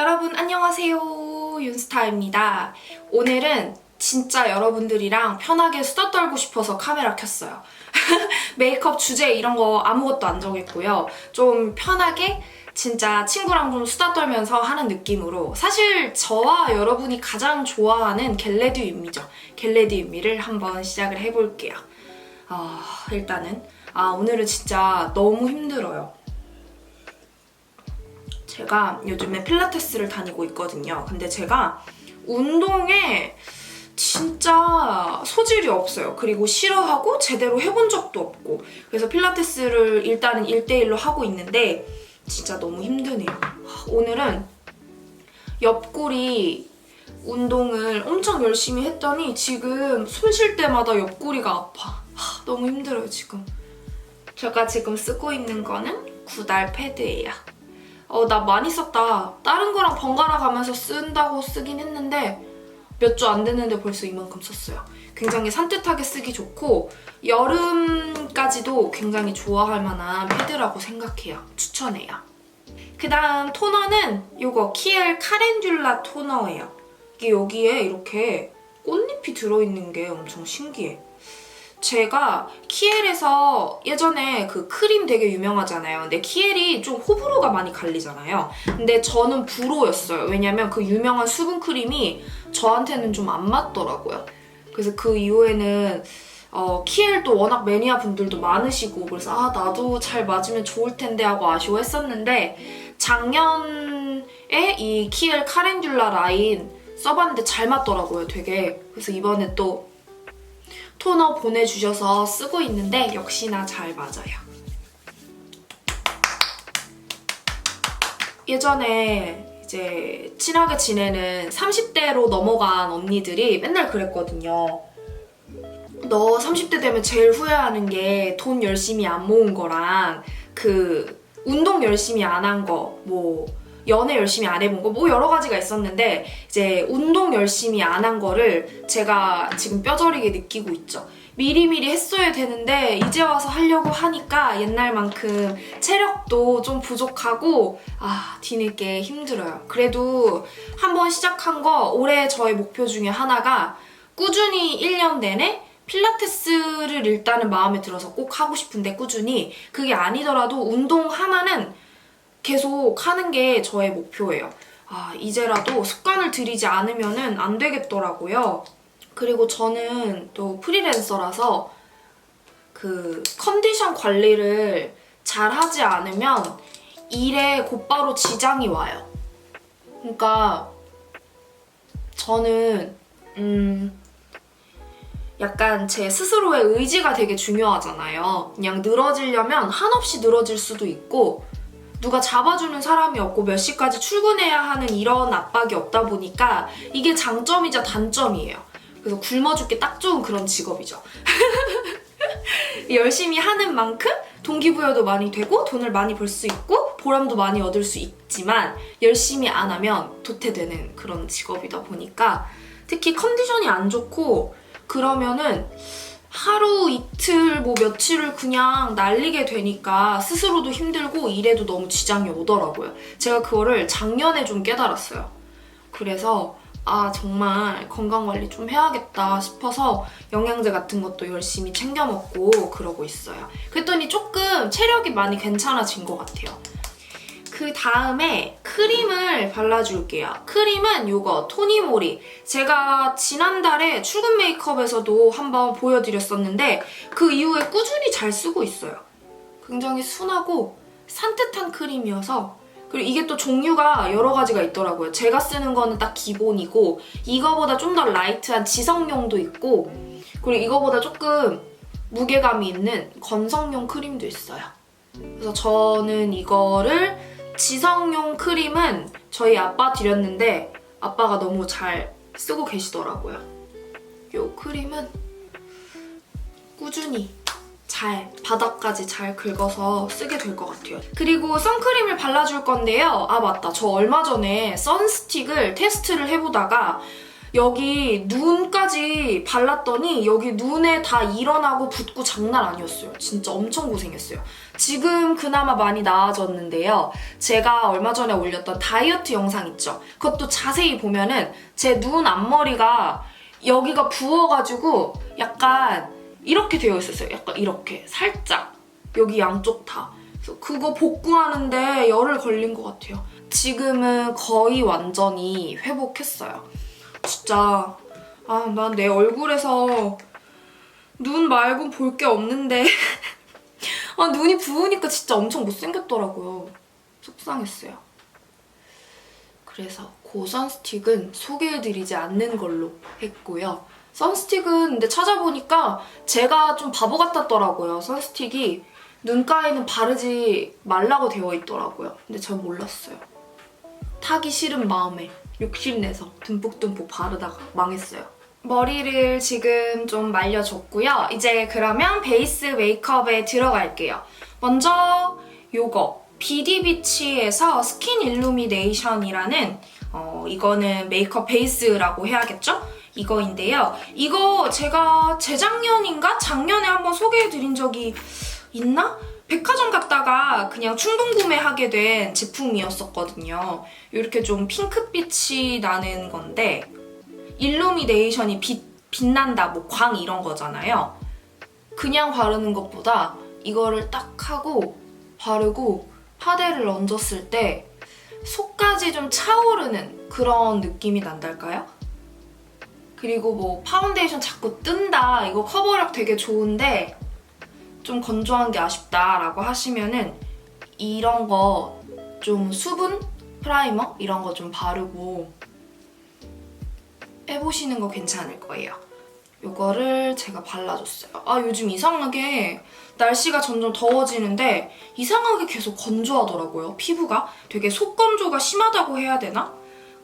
여러분 안녕하세요. 윤스타입니다. 오늘은 진짜 여러분들이랑 편하게 수다 떨고 싶어서 카메라 켰어요. 메이크업 주제 이런 거 아무것도 안 정했고요. 좀 편하게 진짜 친구랑 좀 수다 떨면서 하는 느낌으로. 사실 저와 여러분이 가장 좋아하는 겟레디 윤미죠. 겟레디 윤미를 한번 시작을 해볼게요. 아 일단은. 아 오늘은 진짜 너무 힘들어요 제가 요즘에 필라테스를 다니고 있거든요. 근데 제가 운동에 진짜 소질이 없어요. 그리고 싫어하고 제대로 해본 적도 없고. 그래서 필라테스를 일단은 1대1로 하고 있는데 진짜 너무 힘드네요. 오늘은 옆구리 운동을 엄청 열심히 했더니 지금 숨 쉴 때마다 옆구리가 아파. 하, 너무 힘들어요, 지금. 제가 지금 쓰고 있는 거는 구달 패드예요. 어, 나 많이 썼다. 다른 거랑 번갈아 가면서 쓴다고 쓰긴 했는데 몇 주 안 됐는데 벌써 이만큼 썼어요. 굉장히 산뜻하게 쓰기 좋고 여름까지도 굉장히 좋아할 만한 패드라고 생각해요. 추천해요. 그 다음 토너는 이거 키엘 카렌듈라 토너예요. 이게 여기에 이렇게 꽃잎이 들어있는 게 엄청 신기해. 제가 키엘에서 예전에 그 크림 되게 유명하잖아요. 근데 키엘이 좀 호불호가 많이 갈리잖아요. 근데 저는 불호였어요. 왜냐면 그 유명한 수분 크림이 저한테는 좀 안 맞더라고요. 그래서 그 이후에는 어, 키엘도 워낙 매니아 분들도 많으시고 그래서 아 나도 잘 맞으면 좋을 텐데 하고 아쉬워했었는데 작년에 이 키엘 카렌듈라 라인 써봤는데 잘 맞더라고요 되게 그래서 이번에 또 토너 보내주셔서 쓰고 있는데 역시나 잘 맞아요. 예전에 이제 친하게 지내는 30대로 넘어간 언니들이 맨날 그랬거든요. 너 30대 되면 제일 후회하는 게 돈 열심히 안 모은 거랑 그 운동 열심히 안 한 거, 뭐 연애 열심히 안 해본 거, 뭐 여러 가지가 있었는데 이제 운동 열심히 안 한 거를 제가 지금 뼈저리게 느끼고 있죠. 미리미리 했어야 되는데 이제 와서 하려고 하니까 옛날만큼 체력도 좀 부족하고 아 뒤늦게 힘들어요. 그래도 한번 시작한 거 올해 저의 목표 중에 하나가 꾸준히 1년 내내 필라테스를 일단은 마음에 들어서 꼭 하고 싶은데 꾸준히 그게 아니더라도 운동 하나는 계속 하는 게 저의 목표예요. 아, 이제라도 습관을 들이지 않으면은 안 되겠더라고요. 그리고 저는 또 프리랜서라서 그 컨디션 관리를 잘 하지 않으면 일에 곧바로 지장이 와요. 그러니까 저는 음 약간 제 스스로의 의지가 되게 중요하잖아요. 그냥 늘어지려면 한없이 늘어질 수도 있고 누가 잡아주는 사람이 없고 몇 시까지 출근해야 하는 이런 압박이 없다 보니까 이게 장점이자 단점이에요. 그래서 굶어 죽기 딱 좋은 그런 직업이죠. 열심히 하는 만큼 동기부여도 많이 되고 돈을 많이 벌 수 있고 보람도 많이 얻을 수 있지만 열심히 안 하면 도태되는 그런 직업이다 보니까 특히 컨디션이 안 좋고 그러면은 하루 이틀 뭐 며칠을 그냥 날리게 되니까 스스로도 힘들고 일에도 너무 지장이 오더라고요. 제가 그거를 작년에 좀 깨달았어요. 그래서 아 정말 건강 관리 좀 해야겠다 싶어서 영양제 같은 것도 열심히 챙겨 먹고 그러고 있어요. 그랬더니 조금 체력이 많이 괜찮아진 것 같아요. 그 다음에 크림을 발라줄게요. 크림은 이거 토니모리. 제가 지난달에 출근 메이크업에서도 한번 보여드렸었는데 그 이후에 꾸준히 잘 쓰고 있어요. 굉장히 순하고 산뜻한 크림이어서 그리고 이게 또 종류가 여러 가지가 있더라고요. 제가 쓰는 거는 딱 기본이고 이거보다 좀 더 라이트한 지성용도 있고 그리고 이거보다 조금 무게감이 있는 건성용 크림도 있어요. 그래서 저는 이거를 지성용 크림은 저희 아빠 드렸는데 아빠가 너무 잘 쓰고 계시더라고요. 이 크림은 꾸준히 잘 바닥까지 잘 긁어서 쓰게 될 것 같아요. 그리고 선크림을 발라줄 건데요. 아 맞다. 저 얼마 전에 선스틱을 테스트를 해보다가 여기 눈까지 발랐더니 여기 눈에 다 일어나고 붓고 장난 아니었어요. 진짜 엄청 고생했어요. 지금 그나마 많이 나아졌는데요. 제가 얼마 전에 올렸던 다이어트 영상 있죠. 그것도 자세히 보면은 제 눈 앞머리가 여기가 부어가지고 약간 이렇게 되어 있었어요. 약간 이렇게 살짝 여기 양쪽 다. 그래서 그거 복구하는데 열흘 걸린 것 같아요. 지금은 거의 완전히 회복했어요. 진짜 아 난 내 얼굴에서 눈 말고 볼 게 없는데 아 눈이 부으니까 진짜 엄청 못생겼더라고요. 속상했어요. 그래서 그 선스틱은 소개해드리지 않는 걸로 했고요. 선스틱은 근데 찾아보니까 제가 좀 바보 같았더라고요. 선스틱이 눈가에는 바르지 말라고 되어 있더라고요. 근데 전 몰랐어요. 타기 싫은 마음에 욕심내서 듬뿍듬뿍 바르다가 망했어요. 머리를 지금 좀 말려줬고요. 이제 그러면 베이스 메이크업에 들어갈게요. 먼저 요거 비디비치에서 스킨 일루미네이션이라는 어, 이거는 메이크업 베이스라고 해야겠죠? 이거인데요. 이거 제가 재작년인가 작년에 한번 소개해드린 적이 있나? 백화점 갔다가 그냥 충동 구매하게 된 제품이었었거든요. 이렇게 좀 핑크빛이 나는 건데 일루미네이션이 빛, 빛난다, 뭐 광 이런 거잖아요. 그냥 바르는 것보다 이거를 딱 하고 바르고 파데를 얹었을 때 속까지 좀 차오르는 그런 느낌이 난달까요? 그리고 뭐 파운데이션 자꾸 뜬다, 이거 커버력 되게 좋은데 좀 건조한 게 아쉽다라고 하시면은 이런 거 좀 수분 프라이머 이런 거 좀 바르고 해보시는 거 괜찮을 거예요. 요거를 제가 발라줬어요. 아 요즘 이상하게 날씨가 점점 더워지는데 이상하게 계속 건조하더라고요. 피부가 되게 속건조가 심하다고 해야 되나?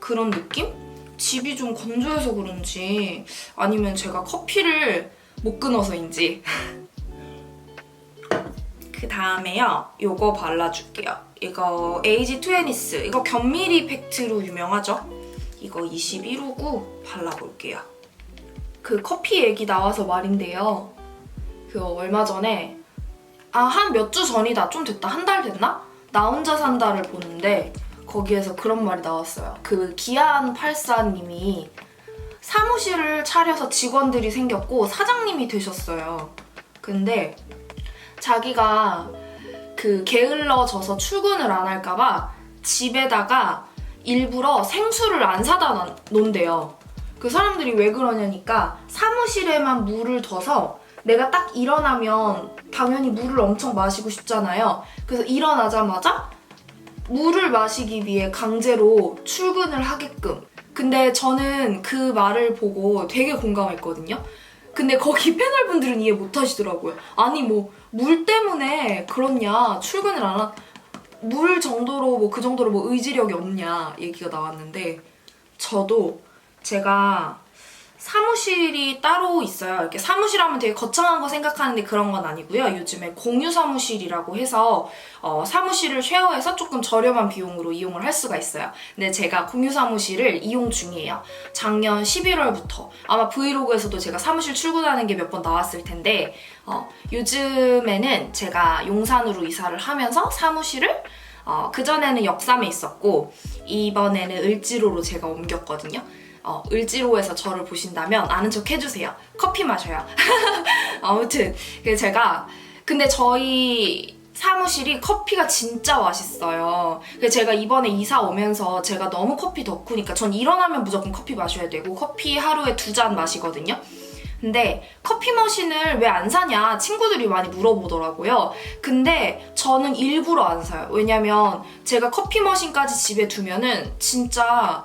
그런 느낌? 집이 좀 건조해서 그런지 아니면 제가 커피를 못 끊어서인지 그 다음에요. 요거 발라줄게요. 이거 에이지 투애니스. 이거 견미리 팩트로 유명하죠? 이거 21호고 발라볼게요. 그 커피 얘기 나와서 말인데요. 그 얼마 전에 아 한 몇 주 전이다. 좀 됐다. 한 달 됐나? 나 혼자 산다를 보는데 거기에서 그런 말이 나왔어요. 그 기안 84님이 사무실을 차려서 직원들이 생겼고 사장님이 되셨어요. 근데 자기가 그 게을러져서 출근을 안 할까봐 집에다가 일부러 생수를 안 사다 놓는데요. 그 사람들이 왜 그러냐니까 사무실에만 물을 둬서 내가 딱 일어나면 당연히 물을 엄청 마시고 싶잖아요. 그래서 일어나자마자 물을 마시기 위해 강제로 출근을 하게끔. 근데 저는 그 말을 보고 되게 공감했거든요. 근데 거기 패널분들은 이해 못 하시더라고요. 아니 뭐 물 때문에 그렇냐 출근을 안 하... 물 정도로 뭐 그 정도로 뭐 의지력이 없냐 얘기가 나왔는데 저도 제가 사무실이 따로 있어요. 이렇게 사무실 하면 되게 거창한 거 생각하는데 그런 건 아니고요. 요즘에 공유 사무실이라고 해서 어, 사무실을 쉐어해서 조금 저렴한 비용으로 이용을 할 수가 있어요. 근데 제가 공유 사무실을 이용 중이에요. 작년 11월부터 아마 브이로그에서도 제가 사무실 출근하는 게 몇 번 나왔을 텐데 어, 요즘에는 제가 용산으로 이사를 하면서 사무실을 어, 그전에는 역삼에 있었고 이번에는 을지로로 제가 옮겼거든요. 어, 을지로에서 저를 보신다면 아는 척 해주세요. 커피 마셔요. 아무튼 그 제가 근데 저희 사무실이 커피가 진짜 맛있어요. 그래서 제가 이번에 이사 오면서 제가 너무 커피 덕후니까 전 일어나면 무조건 커피 마셔야 되고 커피 하루에 두 잔 마시거든요. 근데 커피 머신을 왜 안 사냐 친구들이 많이 물어보더라고요. 근데 저는 일부러 안 사요. 왜냐면 제가 커피 머신까지 집에 두면은 진짜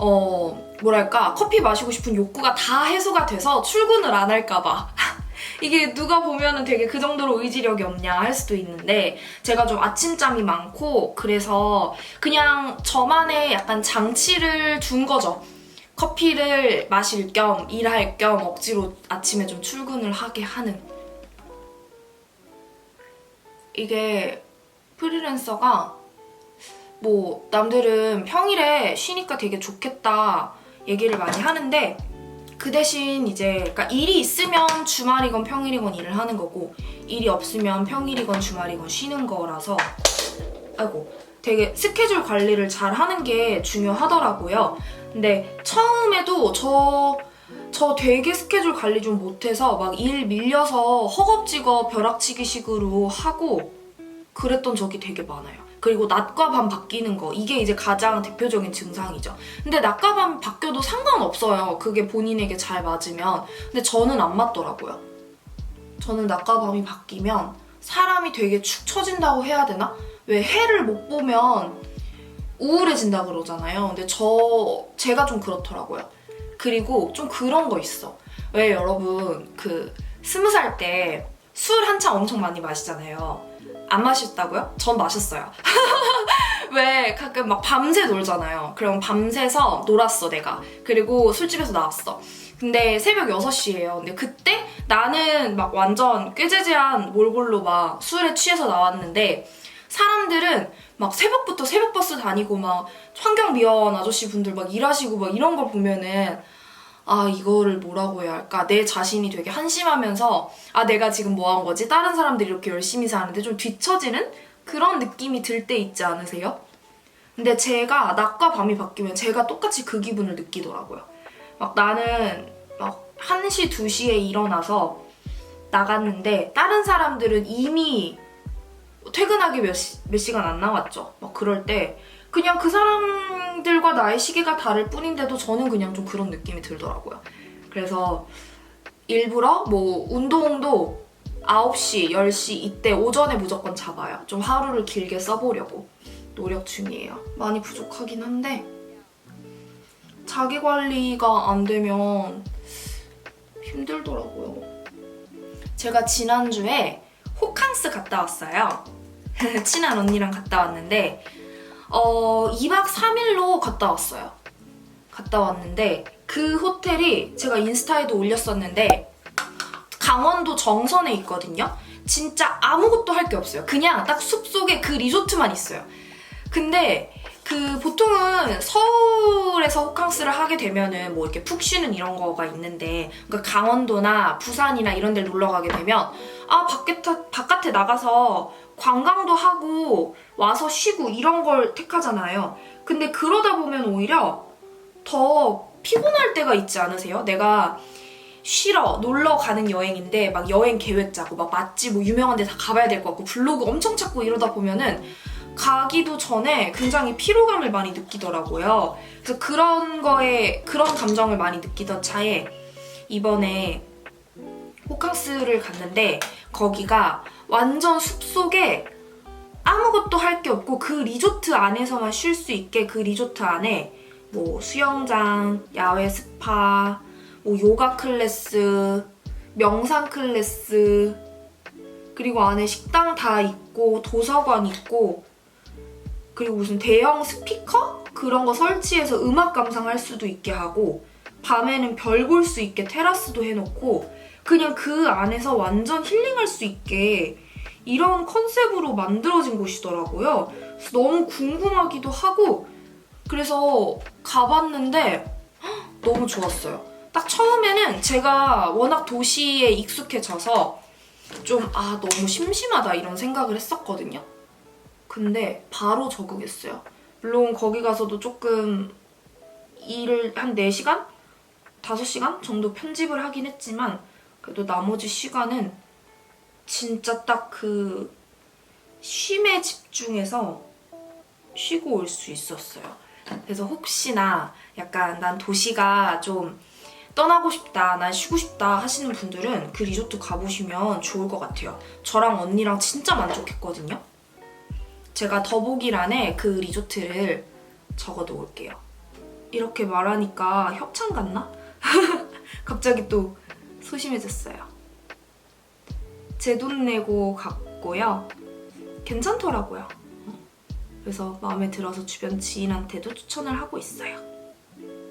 어 뭐랄까 커피 마시고 싶은 욕구가 다 해소가 돼서 출근을 안 할까봐. 이게 누가 보면은 되게 그 정도로 의지력이 없냐 할 수도 있는데 제가 좀 아침잠이 많고 그래서 그냥 저만의 약간 장치를 둔 거죠. 커피를 마실 겸 일할 겸 억지로 아침에 좀 출근을 하게 하는 이게 프리랜서가 뭐 남들은 평일에 쉬니까 되게 좋겠다 얘기를 많이 하는데 그 대신 이제 그러니까 일이 있으면 주말이건 평일이건 일을 하는 거고 일이 없으면 평일이건 주말이건 쉬는 거라서 아이고 되게 스케줄 관리를 잘 하는 게 중요하더라고요. 근데 처음에도 저, 저 되게 스케줄 관리 좀 못해서 막 일 밀려서 허겁지겁 벼락치기 식으로 하고 그랬던 적이 되게 많아요. 그리고 낮과 밤 바뀌는 거 이게 이제 가장 대표적인 증상이죠. 근데 낮과 밤 바뀌어도 상관없어요. 그게 본인에게 잘 맞으면. 근데 저는 안 맞더라고요. 저는 낮과 밤이 바뀌면 사람이 되게 축 처진다고 해야 되나? 왜 해를 못 보면 우울해진다 그러잖아요. 근데 저 제가 좀 그렇더라고요. 그리고 좀 그런 거 있어. 왜 여러분 그 스무 살 때 술 한창 엄청 많이 마시잖아요. 안 마셨다고요? 전 마셨어요. 왜 가끔 막 밤새 놀잖아요. 그럼 밤새서 놀았어 내가. 그리고 술집에서 나왔어. 근데 새벽 6시예요. 근데 그때 나는 막 완전 꾀재재한 몰골로 막 술에 취해서 나왔는데 사람들은 막 새벽부터 새벽버스 다니고 막 환경미화원 아저씨 분들 막 일하시고 막 이런 걸 보면은 아 이거를 뭐라고 해야 할까 내 자신이 되게 한심하면서 아 내가 지금 뭐 한 거지 다른 사람들이 이렇게 열심히 사는데 좀 뒤처지는 그런 느낌이 들 때 있지 않으세요? 근데 제가 낮과 밤이 바뀌면 제가 똑같이 그 기분을 느끼더라고요. 막 나는 막 1시, 2시에 일어나서 나갔는데 다른 사람들은 이미 퇴근하기 몇, 시, 몇 시간 안 남았죠. 막 그럴 때 그냥 그 사람들과 나의 시계가 다를 뿐인데도 저는 그냥 좀 그런 느낌이 들더라고요. 그래서 일부러 뭐 운동도 9시, 10시 이때 오전에 무조건 잡아요. 좀 하루를 길게 써보려고 노력 중이에요. 많이 부족하긴 한데 자기 관리가 안 되면 힘들더라고요. 제가 지난주에 호캉스 갔다 왔어요. 친한 언니랑 갔다 왔는데 어 2박 3일로 갔다 왔어요. 갔다 왔는데 그 호텔이 제가 인스타에도 올렸었는데 강원도 정선에 있거든요. 진짜 아무것도 할 게 없어요. 그냥 딱 숲속에 그 리조트만 있어요. 근데 그 보통은 서울에서 호캉스를 하게 되면은 뭐 이렇게 푹 쉬는 이런 거가 있는데 그러니까 강원도나 부산이나 이런 데 놀러 가게 되면 아 밖에 바깥에 나가서 관광도 하고 와서 쉬고 이런 걸 택하잖아요. 근데 그러다 보면 오히려 더 피곤할 때가 있지 않으세요? 내가 쉬러 놀러 가는 여행인데 막 여행 계획 짜고 막 맛집 뭐 유명한 데 다 가봐야 될 것 같고 블로그 엄청 찾고 이러다 보면은 가기도 전에 굉장히 피로감을 많이 느끼더라고요. 그래서 그런 거에 그런 감정을 많이 느끼던 차에 이번에 호캉스를 갔는데 거기가 완전 숲속에 아무것도 할 게 없고 그 리조트 안에서만 쉴 수 있게 그 리조트 안에 뭐 수영장, 야외 스파, 뭐 요가 클래스, 명상 클래스, 그리고 안에 식당 다 있고 도서관 있고 그리고 무슨 대형 스피커 그런 거 설치해서 음악 감상할 수도 있게 하고 밤에는 별 볼 수 있게 테라스도 해놓고 그냥 그 안에서 완전 힐링할 수 있게 이런 컨셉으로 만들어진 곳이더라고요. 그래서 너무 궁금하기도 하고 그래서 가봤는데 헉, 너무 좋았어요. 딱 처음에는 제가 워낙 도시에 익숙해져서 좀 아 너무 심심하다 이런 생각을 했었거든요. 근데 바로 적응했어요. 물론 거기 가서도 조금 일을 한 4시간? 5시간 정도 편집을 하긴 했지만 그래도 나머지 시간은 진짜 딱 그 쉼에 집중해서 쉬고 올 수 있었어요. 그래서 혹시나 약간 난 도시가 좀 떠나고 싶다, 난 쉬고 싶다 하시는 분들은 그 리조트 가보시면 좋을 것 같아요. 저랑 언니랑 진짜 만족했거든요. 제가 더보기란에 그 리조트를 적어 놓을게요. 이렇게 말하니까 협찬 같나? 갑자기 또 소심해졌어요. 제 돈 내고 갔고요. 괜찮더라고요. 그래서 마음에 들어서 주변 지인한테도 추천을 하고 있어요.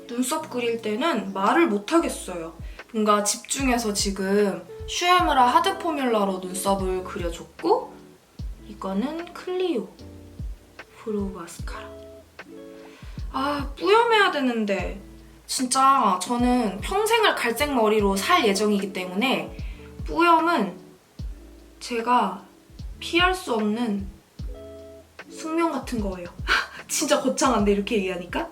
눈썹 그릴 때는 말을 못 하겠어요. 뭔가 집중해서 지금 슈에무라 하드 포뮬러로 눈썹을 그려줬고 이거는 클리오 브로우 마스카라. 아 뿌염해야 되는데 진짜 저는 평생을 갈색 머리로 살 예정이기 때문에 뿌염은 제가 피할 수 없는 숙명 같은 거예요. 진짜 거창한데 이렇게 얘기하니까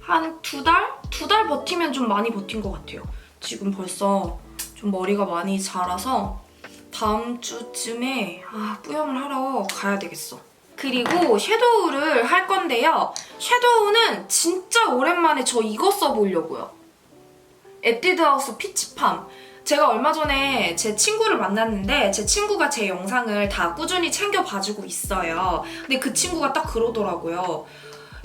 한 두 달? 두 달 버티면 좀 많이 버틴 것 같아요. 지금 벌써 좀 머리가 많이 자라서 다음 주쯤에 아, 뿌염을 하러 가야 되겠어. 그리고 섀도우를 할 건데요. 섀도우는 진짜 오랜만에 저 이거 써보려고요. 에뛰드하우스 피치팜. 제가 얼마 전에 제 친구를 만났는데 제 친구가 제 영상을 다 꾸준히 챙겨 봐주고 있어요. 근데 그 친구가 딱 그러더라고요.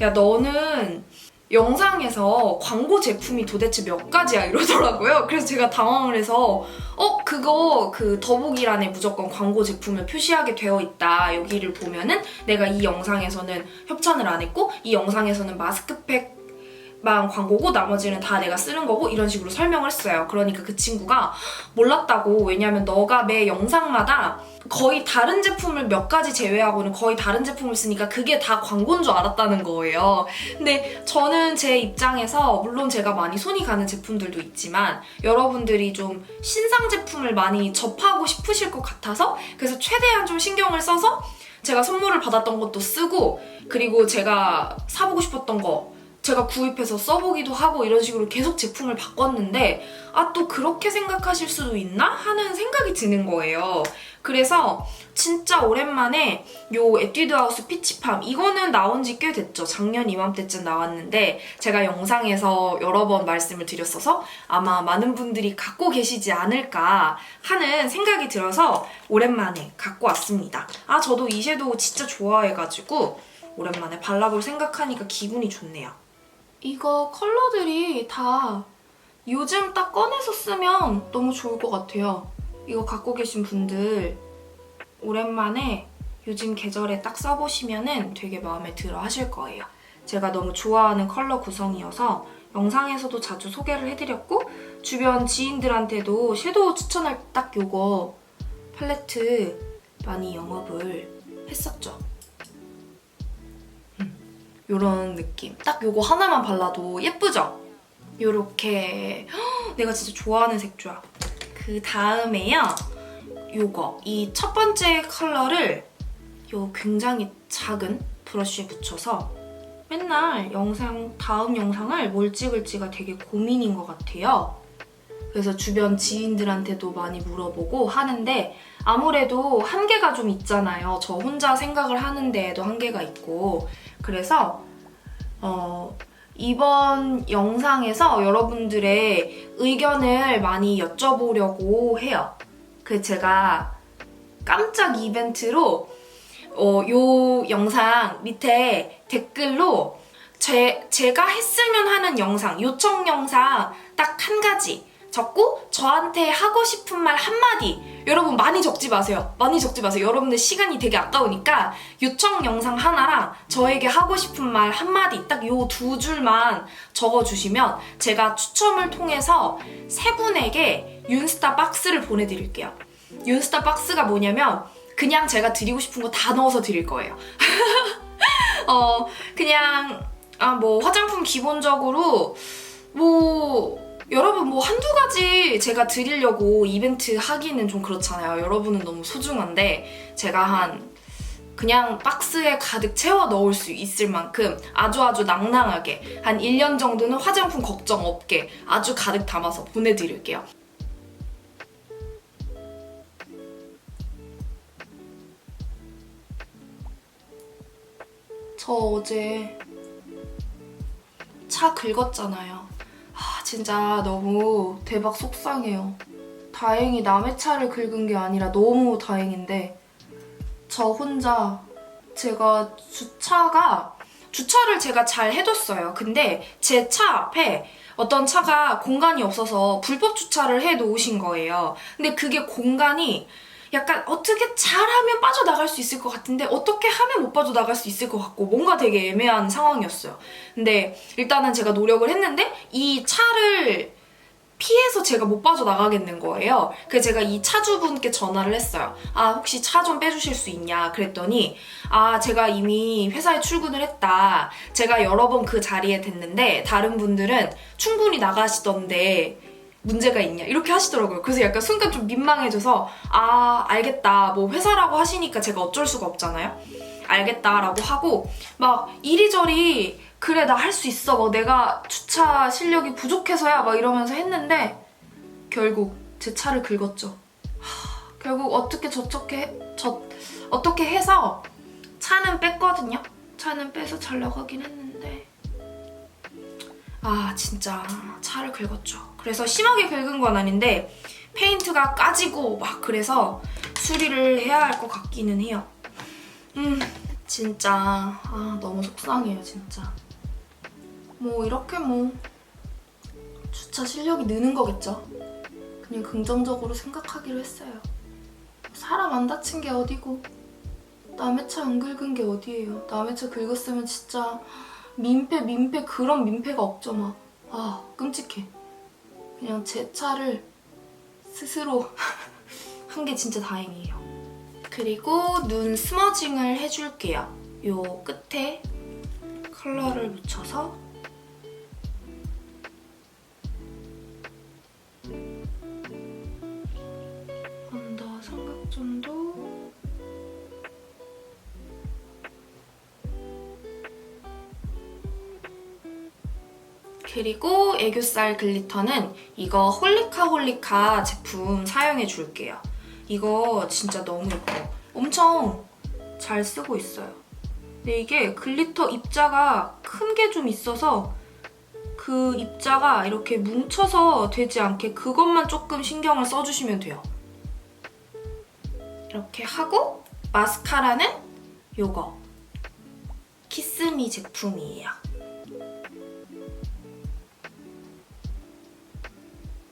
야 너는 영상에서 광고 제품이 도대체 몇 가지야 이러더라고요. 그래서 제가 당황을 해서 어 그거 그 더보기란에 무조건 광고 제품을 표시하게 되어 있다. 여기를 보면은 내가 이 영상에서는 협찬을 안 했고 이 영상에서는 마스크팩 만 광고고 나머지는 다 내가 쓰는 거고 이런 식으로 설명을 했어요. 그러니까 그 친구가 몰랐다고 왜냐면 너가 매 영상마다 거의 다른 제품을 몇 가지 제외하고는 거의 다른 제품을 쓰니까 그게 다 광고인 줄 알았다는 거예요. 근데 저는 제 입장에서 물론 제가 많이 손이 가는 제품들도 있지만 여러분들이 좀 신상 제품을 많이 접하고 싶으실 것 같아서 그래서 최대한 좀 신경을 써서 제가 선물을 받았던 것도 쓰고 그리고 제가 사보고 싶었던 거 제가 구입해서 써보기도 하고 이런 식으로 계속 제품을 바꿨는데 아 또 그렇게 생각하실 수도 있나 하는 생각이 드는 거예요. 그래서 진짜 오랜만에 요 에뛰드하우스 피치팜 이거는 나온 지 꽤 됐죠. 작년 이맘때쯤 나왔는데 제가 영상에서 여러 번 말씀을 드렸어서 아마 많은 분들이 갖고 계시지 않을까 하는 생각이 들어서 오랜만에 갖고 왔습니다. 아 저도 이 섀도우 진짜 좋아해가지고 오랜만에 발라볼 생각하니까 기분이 좋네요. 이거 컬러들이 다 요즘 딱 꺼내서 쓰면 너무 좋을 것 같아요. 이거 갖고 계신 분들 오랜만에 요즘 계절에 딱 써보시면은 되게 마음에 들어 하실 거예요. 제가 너무 좋아하는 컬러 구성이어서 영상에서도 자주 소개를 해드렸고 주변 지인들한테도 섀도우 추천할 딱 요거 팔레트 많이 영업을 했었죠. 요런 느낌. 딱 요거 하나만 발라도 예쁘죠? 요렇게 헉, 내가 진짜 좋아하는 색조야. 그 다음에요. 요거 이 첫 번째 컬러를 요 굉장히 작은 브러쉬에 묻혀서 맨날 영상 다음 영상을 뭘 찍을지가 되게 고민인 것 같아요. 그래서 주변 지인들한테도 많이 물어보고 하는데 아무래도 한계가 좀 있잖아요. 저 혼자 생각을 하는데에도 한계가 있고 그래서 어, 이번 영상에서 여러분들의 의견을 많이 여쭤보려고 해요. 그 제가 깜짝 이벤트로 어, 요 영상 밑에 댓글로 제, 제가 했으면 하는 영상, 요청 영상 딱 한 가지 적고 저한테 하고 싶은 말 한마디 여러분 많이 적지 마세요. 많이 적지 마세요. 여러분들 시간이 되게 아까우니까 요청 영상 하나랑 저에게 하고 싶은 말 한마디 딱 요 두 줄만 적어주시면 제가 추첨을 통해서 세 분에게 윤스타 박스를 보내드릴게요. 윤스타 박스가 뭐냐면 그냥 제가 드리고 싶은 거 다 넣어서 드릴 거예요. 어 그냥 아 뭐 화장품 기본적으로 뭐 여러분 뭐 한두 가지 제가 드리려고 이벤트 하기는 좀 그렇잖아요. 여러분은 너무 소중한데 제가 한 그냥 박스에 가득 채워 넣을 수 있을 만큼 아주 아주 낭낭하게 한 1년 정도는 화장품 걱정 없게 아주 가득 담아서 보내드릴게요. 저 어제 차 긁었잖아요. 아, 진짜 너무 대박 속상해요. 다행히 남의 차를 긁은 게 아니라 너무 다행인데 저 혼자 제가 주차가 주차를 제가 잘 해뒀어요. 근데 제 차 앞에 어떤 차가 공간이 없어서 불법 주차를 해 놓으신 거예요. 근데 그게 공간이 약간 어떻게 잘하면 빠져나갈 수 있을 것 같은데 어떻게 하면 못 빠져나갈 수 있을 것 같고 뭔가 되게 애매한 상황이었어요. 근데 일단은 제가 노력을 했는데 이 차를 피해서 제가 못 빠져나가겠는 거예요. 그래서 제가 이 차주분께 전화를 했어요. 아, 혹시 차 좀 빼주실 수 있냐? 그랬더니, 아, 제가 이미 회사에 출근을 했다. 제가 여러 번 그 자리에 됐는데, 다른 분들은 충분히 나가시던데, 문제가 있냐? 이렇게 하시더라고요. 그래서 약간 순간 좀 민망해져서, 아, 알겠다. 뭐 회사라고 하시니까 제가 어쩔 수가 없잖아요. 알겠다라고 하고, 막 이리저리, 그래, 나 할 수 있어. 막 내가 주차 실력이 부족해서야. 막 이러면서 했는데, 결국 제 차를 긁었죠. 하, 결국 어떻게 저렇게, 저, 어떻게 해서 차는 뺐거든요. 차는 빼서 잘 나가긴 했는데, 아, 진짜 차를 긁었죠. 그래서 심하게 긁은 건 아닌데, 페인트가 까지고 막 그래서 수리를 해야 할 것 같기는 해요. 음, 진짜, 아, 너무 속상해요, 진짜. 뭐, 이렇게 뭐, 주차 실력이 느는 거겠죠. 그냥 긍정적으로 생각하기로 했어요. 사람 안 다친 게 어디고, 남의 차 안 긁은 게 어디예요. 남의 차 긁었으면 진짜 민폐, 민폐, 그런 민폐가 없죠, 막. 아, 끔찍해. 그냥 제 차를 스스로 한 게 진짜 다행이에요. 그리고 눈 스머징을 해줄게요. 요 끝에 컬러를 묻혀서 언더 삼각 정도 그리고 애교살 글리터는 이거 홀리카 홀리카 제품 사용해 줄게요. 이거 진짜 너무 예뻐. 엄청 잘 쓰고 있어요. 근데 이게 글리터 입자가 큰 게 좀 있어서 그 입자가 이렇게 뭉쳐서 되지 않게 그것만 조금 신경을 써주시면 돼요. 이렇게 하고 마스카라는 요거 키스미 제품이에요.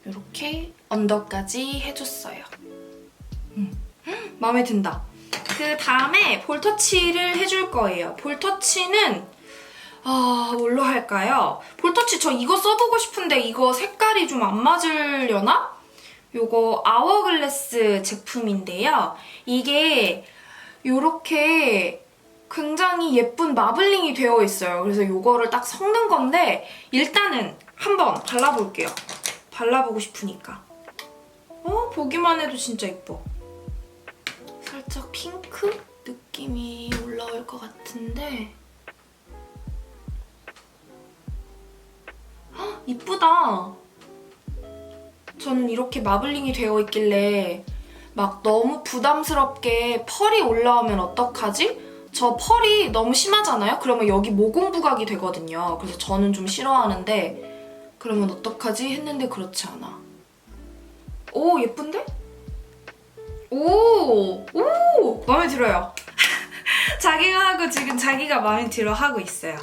이렇게 언더까지 해줬어요. 음, 마음에 든다. 그 다음에 볼터치를 해줄 거예요. 볼터치는 아 뭘로 할까요? 볼터치 저 이거 써보고 싶은데 이거 색깔이 좀 안 맞으려나? 요거 아워글래스 제품인데요. 이게 요렇게 굉장히 예쁜 마블링이 되어 있어요. 그래서 요거를 딱 섞는 건데 일단은 한번 발라볼게요. 발라보고 싶으니까. 어, 보기만 해도 진짜 예뻐. 살짝 핑크 느낌이 올라올 것 같은데. 헉, 이쁘다. 저는 이렇게 마블링이 되어 있길래 막 너무 부담스럽게 펄이 올라오면 어떡하지? 저 펄이 너무 심하잖아요? 그러면 여기 모공 부각이 되거든요. 그래서 저는 좀 싫어하는데 그러면 어떡하지? 했는데 그렇지 않아. 오, 예쁜데? 오, 오, 마음에 들어요. 자기가 하고 지금 자기가 마음에 들어 하고 있어요.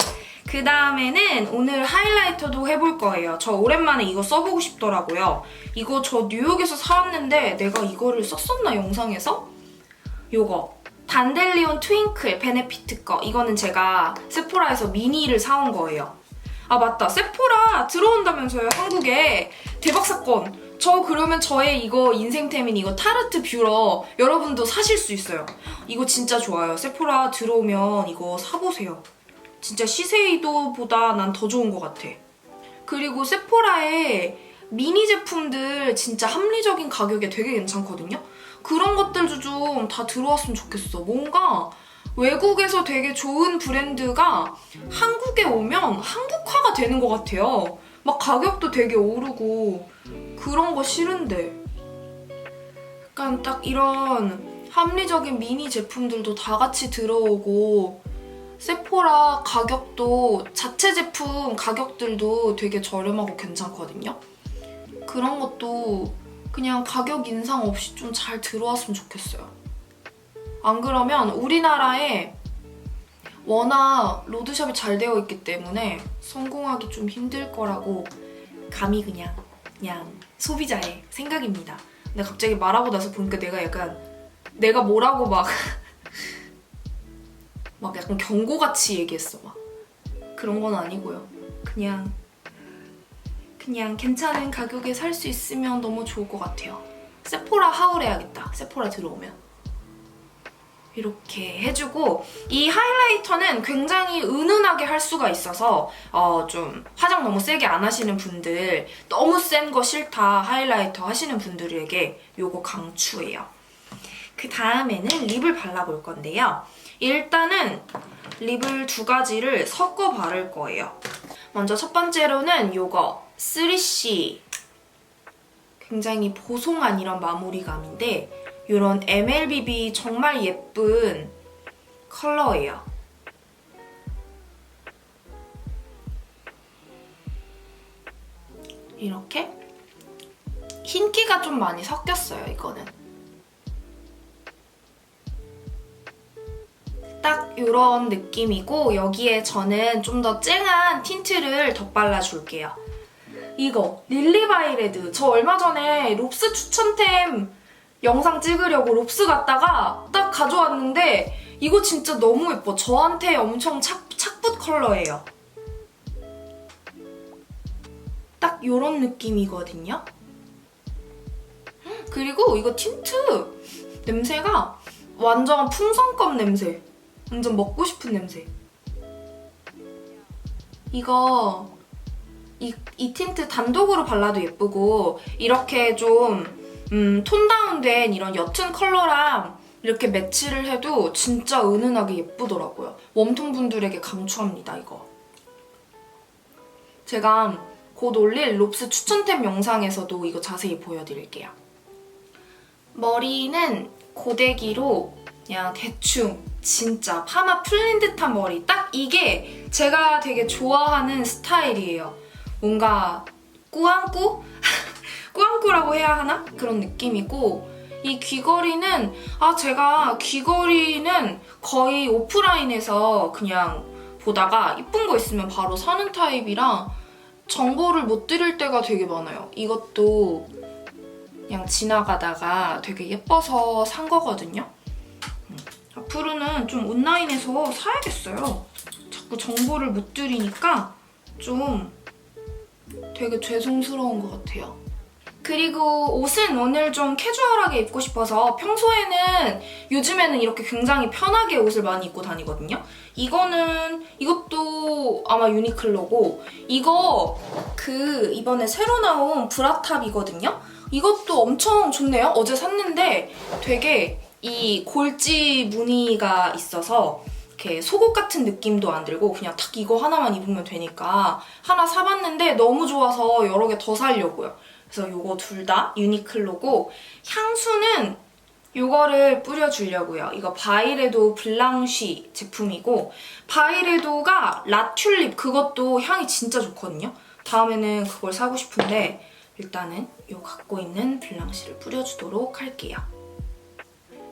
그 다음에는 오늘 하이라이터도 해볼 거예요. 저 오랜만에 이거 써보고 싶더라고요. 이거 저 뉴욕에서 사왔는데 내가 이거를 썼었나 영상에서? 요거 단델리온 트윙클 베네피트 거 이거는 제가 세포라에서 미니를 사온 거예요. 아 맞다 세포라 들어온다면서요 한국에 대박 사건. 저 그러면 저의 이거 인생템인 이거 타르트 뷰러 여러분도 사실 수 있어요. 이거 진짜 좋아요. 세포라 들어오면 이거 사보세요. 진짜 시세이도보다 난 더 좋은 것 같아. 그리고 세포라의 미니 제품들 진짜 합리적인 가격에 되게 괜찮거든요. 그런 것들도 좀 다 들어왔으면 좋겠어. 뭔가 외국에서 되게 좋은 브랜드가 한국에 오면 한국화가 되는 것 같아요. 막 가격도 되게 오르고 그런 거 싫은데. 약간 딱 이런 합리적인 미니 제품들도 다 같이 들어오고 세포라 가격도 자체 제품 가격들도 되게 저렴하고 괜찮거든요. 그런 것도 그냥 가격 인상 없이 좀 잘 들어왔으면 좋겠어요. 안 그러면 우리나라에 워낙 로드샵이 잘 되어 있기 때문에 성공하기 좀 힘들 거라고 감히 그냥 그냥 소비자의 생각입니다. 근데 갑자기 말하고 나서 보니까 내가 약간 내가 뭐라고 막 막 약간 경고같이 얘기했어 막 그런 건 아니고요. 그냥 그냥 괜찮은 가격에 살 수 있으면 너무 좋을 것 같아요. 세포라 하울해야겠다. 세포라 들어오면. 이렇게 해주고 이 하이라이터는 굉장히 은은하게 할 수가 있어서 어, 좀 화장 너무 세게 안 하시는 분들 너무 센 거 싫다 하이라이터 하시는 분들에게 요거 강추해요. 그 다음에는 립을 발라볼 건데요. 일단은 립을 두 가지를 섞어 바를 거예요. 먼저 첫 번째로는 요거 3C 굉장히 보송한 이런 마무리감인데 이런 MLBB 정말 예쁜 컬러예요. 이렇게 흰기가 좀 많이 섞였어요, 이거는. 딱 이런 느낌이고 여기에 저는 좀 더 쨍한 틴트를 덧발라 줄게요. 이거 릴리바이레드 저 얼마 전에 롭스 추천템 영상 찍으려고 롭스 갔다가 딱 가져왔는데 이거 진짜 너무 예뻐. 저한테 엄청 착, 착붙 컬러예요. 딱 이런 느낌이거든요. 그리고 이거 틴트 냄새가 완전 풍선껌 냄새. 완전 먹고 싶은 냄새. 이거 이, 이 틴트 단독으로 발라도 예쁘고 이렇게 좀 음, 톤 다운된 이런 옅은 컬러랑 이렇게 매치를 해도 진짜 은은하게 예쁘더라고요. 웜톤 분들에게 강추합니다, 이거. 제가 곧 올릴 롭스 추천템 영상에서도 이거 자세히 보여드릴게요. 머리는 고데기로 그냥 대충 진짜 파마 풀린 듯한 머리. 딱 이게 제가 되게 좋아하는 스타일이에요. 뭔가 꾸안꾸? 꾸안꾸라고 해야 하나? 그런 느낌이고 이 귀걸이는 아 제가 귀걸이는 거의 오프라인에서 그냥 보다가 이쁜 거 있으면 바로 사는 타입이라 정보를 못 드릴 때가 되게 많아요. 이것도 그냥 지나가다가 되게 예뻐서 산 거거든요. 음, 앞으로는 좀 온라인에서 사야겠어요. 자꾸 정보를 못 드리니까 좀 되게 죄송스러운 것 같아요. 그리고 옷은 오늘 좀 캐주얼하게 입고 싶어서 평소에는 요즘에는 이렇게 굉장히 편하게 옷을 많이 입고 다니거든요. 이거는 이것도 아마 유니클로고 이거 그 이번에 새로 나온 브라탑이거든요. 이것도 엄청 좋네요. 어제 샀는데 되게 이 골지 무늬가 있어서 이렇게 속옷 같은 느낌도 안 들고 그냥 딱 이거 하나만 입으면 되니까 하나 사봤는데 너무 좋아서 여러 개 더 사려고요. 그래서 요거 둘 다 유니클로고 향수는 요거를 뿌려주려고요. 이거 바이레도 블랑쉬 제품이고 바이레도가 라튤립 그것도 향이 진짜 좋거든요. 다음에는 그걸 사고 싶은데 일단은 요 갖고 있는 블랑쉬를 뿌려주도록 할게요.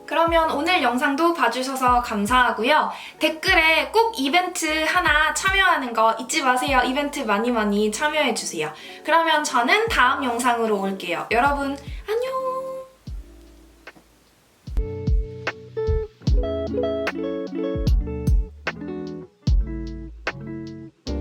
그러면 오늘 영상도 봐주셔서 감사하고요. 댓글에 꼭 이벤트 하나 참여하는 거 잊지 마세요. 이벤트 많이 많이 참여해주세요. 그러면 저는 다음 영상으로 올게요. 여러분